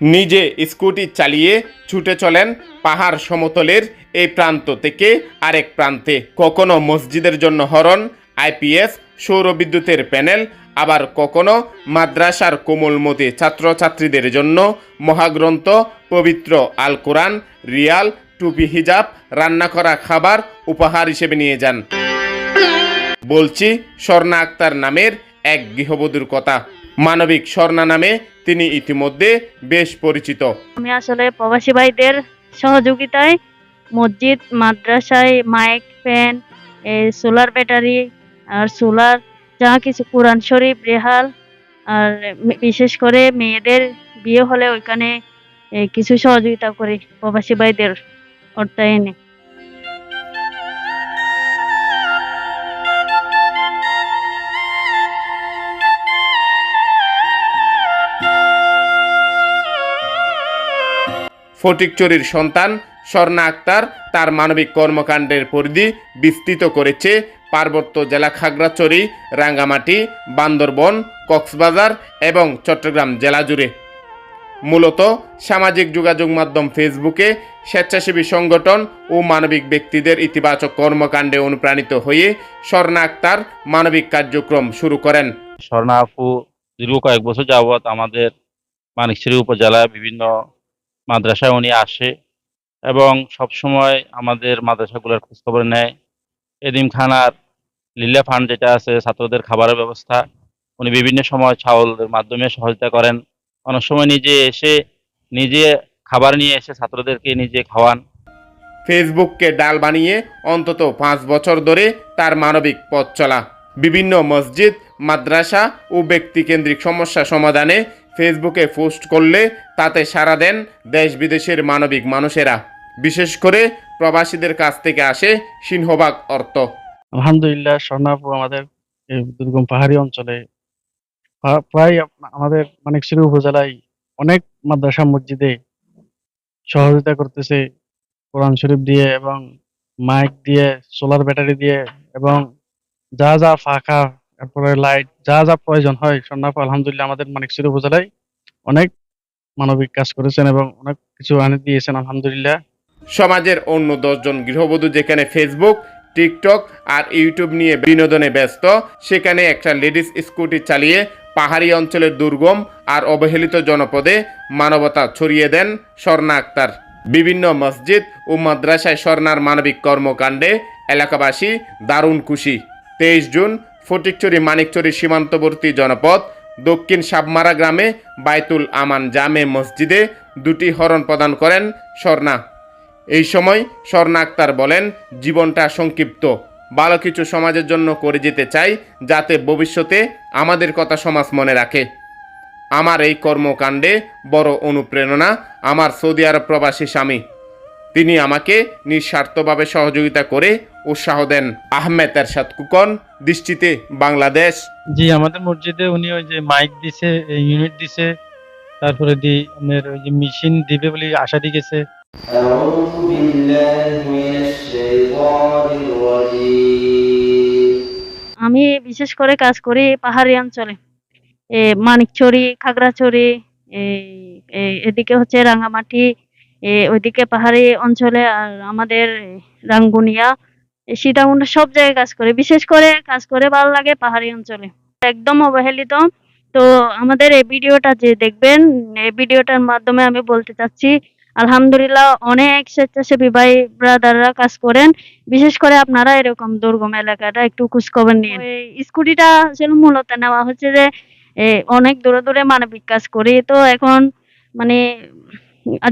নিজে স্কুটি চালিয়ে ছুটে চলেন পাহাড় সমতলের এই প্রান্ত থেকে আরেক প্রান্তে। কখনো মসজিদের জন্য হরণ আইপিএস সৌরবিদ্যুতের প্যানেল, আবার কখনো মাদ্রাসার কোমলমতি ছাত্রছাত্রীদের জন্য মহাগ্রন্থ, পবিত্র আল কোরআন রিয়াল, টুপি হিজাব, রান্না করা খাবার উপহার হিসেবে নিয়ে যান। বলছি, স্বর্ণা আক্তার নামের এক গৃহবধূর কথা। মানবিক স্বর্ণা নামে তিনি ইতিমধ্যে বেশ পরিচিত। আমি আসলে প্রবাসী ভাইদের সহযোগিতায় মসজিদ, মাদ্রাসায় মাইক, ফ্যান সোলার ব্যাটারি আর সোলার, যা কিছু কোরআন শরীফ, রেহাল আর বিশেষ করে মেয়েদের বিয়ে হলে ওইখানে কিছু সহযোগিতা করি প্রবাসী ভাইদের অর্থায়নে। ফটিকচুরির সন্তান স্বর্ণা আক্তার তার মানবিক কর্মকাণ্ডের পরিধি বিস্তৃত করেছে পার্বত্য জেলা খাগড়াছড়ি রাঙ্গামাটি, বান্দরবন, কক্সবাজার এবং চট্টগ্রাম জেলা জুড়ে। মূলত সামাজিক যোগাযোগ মাধ্যম ফেসবুকে স্বেচ্ছাসেবী সংগঠন ও মানবিক ব্যক্তিদের ইতিবাচক কর্মকাণ্ডে অনুপ্রাণিত হয়ে স্বর্ণা আক্তার মানবিক কার্যক্রম শুরু করেন। স্বর্ণা আপু দীর্ঘ কয়েক বছর যাবৎ আমাদের মানিকছড়ি উপজেলায় বিভিন্ন মাদ্রাসায় উনি আসে এবং সবসময় আমাদের মাদ্রাসাগুলোর খোঁজখবর নেয়। এদিমখানার লিলা ফান্ড যেটা আছে, ছাত্রদের খাবারের ব্যবস্থা, উনি বিভিন্ন সময় চাউলের মাধ্যমে সহযোগিতা করেন। অনেক সময় নিজে এসে নিজে খাবার নিয়ে এসে ছাত্রদেরকে নিজে খাওয়ান। ফেসবুককে ডাল বানিয়ে অন্তত পাঁচ বছর ধরে তার মানবিক পথ চলা। বিভিন্ন মসজিদ, মাদ্রাসা ও ব্যক্তিকেন্দ্রিক সমস্যা সমাধানে ফেসবুকে পোস্ট করলে তাতে সাড়া দেন দেশ বিদেশের মানবিক মানুষেরা। বিশেষ করে প্রবাসীদের কাছ থেকে আসে সিংহভাগ অর্থ। আলহামদুলিল্লাহ স্বর্ণাপু আমাদের দুর্গম পাহাড়ি অঞ্চলে প্রায় আমাদের মানিকছড়ি উপজেলায় অনেক মাদ্রাসা মসজিদে সহযোগিতা করতেছে কোরআন শরীফ দিয়ে এবং মাইক দিয়ে, সোলার ব্যাটারি দিয়ে এবং যা যা ফাঁকা তারপরে লাইট যা যা প্রয়োজন হয় স্বর্ণাপু আলহামদুলিল্লাহ আমাদের মানিকছড়ি উপজেলায় অনেক মানবিক কাজ করেছেন এবং অনেক কিছু আনে দিয়েছেন, আলহামদুলিল্লাহ। সমাজের অন্য দশজন গৃহবধূ যেখানে ফেসবুক টিকটক আর ইউটিউব নিয়ে বিনোদনে ব্যস্ত, সেখানে একটা লেডিস স্কুটি চালিয়ে পাহাড়ি অঞ্চলের দুর্গম আর অবহেলিত জনপদে মানবতা ছড়িয়ে দেন স্বর্ণা আক্তার। বিভিন্ন মসজিদ ও মাদ্রাসায় স্বর্ণার মানবিক কর্মকাণ্ডে এলাকাবাসী দারুণ খুশি। তেইশ জুন ফটিকচুরি, মানিকচুরি সীমান্তবর্তী জনপদ, দক্ষিণ সাবমারা গ্রামে বাইতুল আমান জামে মসজিদে দুটি হরণ প্রদান করেন স্বর্ণা। এই সময় স্বর্ণা আক্তার বলেন, জীবনটা সংক্ষিপ্ত। ভালো কিছু সমাজের জন্য করে যেতে চাই, যাতে ভবিষ্যতে আমাদের কথা সমাজ মনে রাখে। আমার এই কর্মকাণ্ডে বড় অনুপ্রেরণা, আমার সৌদি আরব প্রবাসী স্বামী। তিনি আমাকে নিঃস্বার্থভাবে সহযোগিতা করে উৎসাহ দেন। আহমেদ এরশাদ কুকন দৃষ্টিতে বাংলাদেশ। জি আমাদের মসজিদে উনি ওই যে মাইক দিছে ইউনিট দিছে তারপরে দি আপনার ওই যে মেশিন দিবে বলে আশা দিয়ে গেছে আমি বিশেষ করে কাজ করি পাহাড়ি অঞ্চলে। মানিকচড়ি খাগড়াছড়ি এদিকে হচ্ছে রাঙামাটি এ ওইদিকে পাহাড়ি অঞ্চলে আর আমাদের রাঙ্গুনিয়া সীতাকুণ্ড সব জায়গায় কাজ করে। বিশেষ করে কাজ করে ভালো লাগে পাহাড়ি অঞ্চলে। একদম অবহেলিত। তো আমাদের এই ভিডিওটা যে দেখবেন, এই ভিডিওটার মাধ্যমে আমি বলতে চাচ্ছি, আলহামদুলিল্লাহ অনেক স্বেচ্ছাসেবী ভাই ব্রাদাররা কাজ করেন। বিশেষ করে আপনারা এরকম দুর্গম এলাকাটা একটু খোঁজখবর নিন। স্কুটিটা আসলে মূলত নেওয়া হচ্ছে যে অনেক দূরে দূরে মানবিক কাজ করি। তো এখন মানে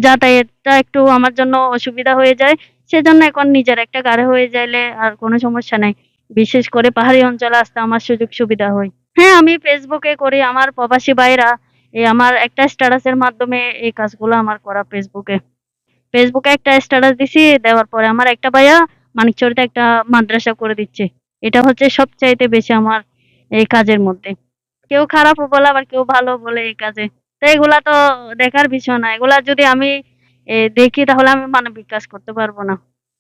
যাতায়াতটা একটু আমার জন্য অসুবিধা হয়ে যায়। সেজন্য এখন নিজের একটা গাড়ি হয়ে যাইলে আর কোনো সমস্যা নাই। বিশেষ করে পাহাড়ি অঞ্চলে আসতে আমার সুযোগ সুবিধা হয়। হ্যাঁ আমি ফেসবুকে করি। আমার প্রবাসী ভাইরা এই আমার একটা স্ট্যাটাসের মাধ্যমে এই কাজগুলো আমার করা ফেসবুকে ফেসবুকে একটা স্ট্যাটাস দিছি, দেওয়ার পরে আমার একটা ভাইয়া মানিকচুরিতে একটা মাদ্রাসা করে দিচ্ছে। এটা হচ্ছে সবচাইতে বেশি আমার এই কাজের মধ্যে। কেউ খারাপও বলে, আবার কেউ ভালো বলে এই কাজে। তো এগুলা তো দেখার বিষয় না। এগুলা যদি আমি দেখি তাহলে আমি মানে বিকাশ করতে পারব না।